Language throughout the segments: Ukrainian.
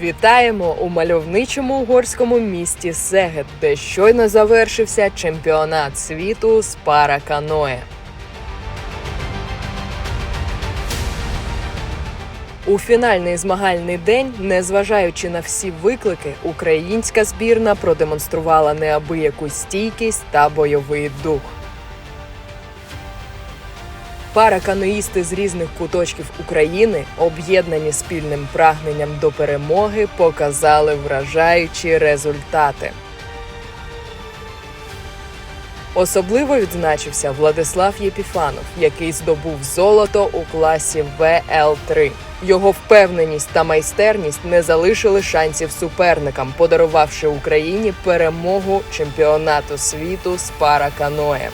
Вітаємо у мальовничому угорському місті Сегед, де щойно завершився чемпіонат світу з параканоє. У фінальний змагальний день, незважаючи на всі виклики, українська збірна продемонструвала неабияку стійкість та бойовий дух. Параканоїсти з різних куточків України, об'єднані спільним прагненням до перемоги, показали вражаючі результати. Особливо відзначився Владислав Єпіфанов, який здобув золото у класі ВЛ3. Його впевненість та майстерність не залишили шансів суперникам, подарувавши Україні перемогу чемпіонату світу з параканоє.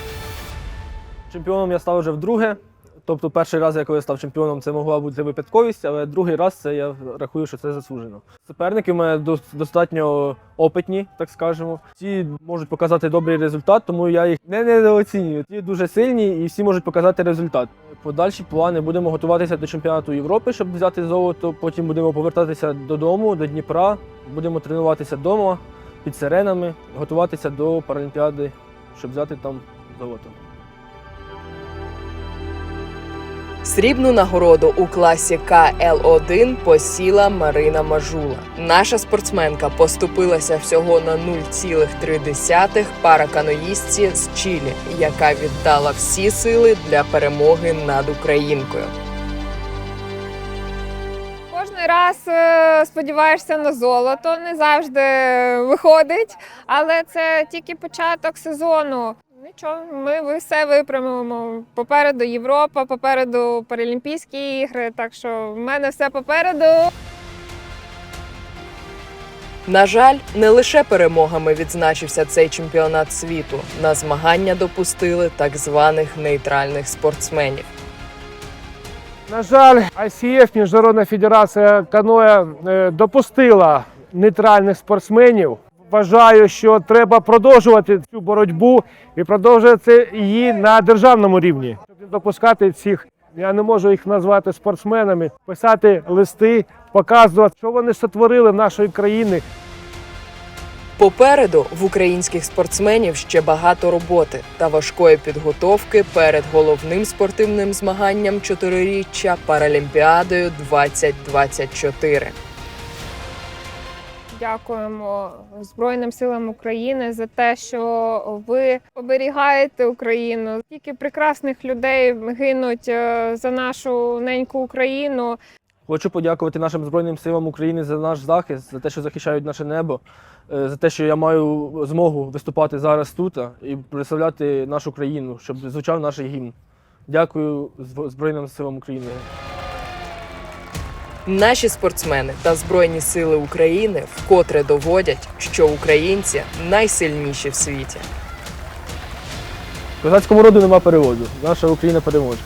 Чемпіоном я став вже вдруге. Тобто перший раз, коли я став чемпіоном, це могла бути випадковість, але другий раз це я рахую, що це заслужено. Суперники в мене дос- достатньо опитні, так скажемо. Ті можуть показати добрий результат, тому я їх не недооцінюю. Ті дуже сильні і всі можуть показати результат. Подальші плани будемо готуватися до чемпіонату Європи, щоб взяти золото. Потім будемо повертатися додому, до Дніпра. Будемо тренуватися вдома під сиренами, готуватися до Паралімпіади, щоб взяти там золото. Срібну нагороду у класі КЛ1 посіла Марина Мажула. Наша спортсменка поступилася всього на 0,3 параканоїстці з Чилі, яка віддала всі сили для перемоги над Українкою. Кожний раз е, сподіваєшся на золото, не завжди виходить, але це тільки початок сезону. Нічого, ми все виправимо. Попереду Європа, попереду Паралімпійські ігри. Так що в мене все попереду. На жаль, не лише перемогами відзначився цей чемпіонат світу. На змагання допустили так званих нейтральних спортсменів. На жаль, ICF, Міжнародна федерація каноє, е, допустила нейтральних спортсменів. Вважаю, що треба продовжувати цю боротьбу і продовжувати її на державному рівні. Щоб не допускати цих, я не можу їх назвати спортсменами, писати листи, показувати, що вони сотворили нашої країни. Попереду в українських спортсменів ще багато роботи та важкої підготовки перед головним спортивним змаганням чотириріччя Паралімпіадою 2024. Дякуємо Збройним силам України за те, що ви оберігаєте Україну. Тільки прекрасних людей гинуть е, за нашу неньку Україну. Хочу подякувати нашим Збройним силам України за наш захист, за те, що захищають наше небо, е, за те, що я маю змогу виступати зараз тут і представляти нашу країну, щоб звучав наш гімн. Дякую Збройним силам України. Наші спортсмени та Збройні Сили України вкотре доводять, що українці найсильніші в світі. Козацькому роду нема переводу. Наша Україна переможе.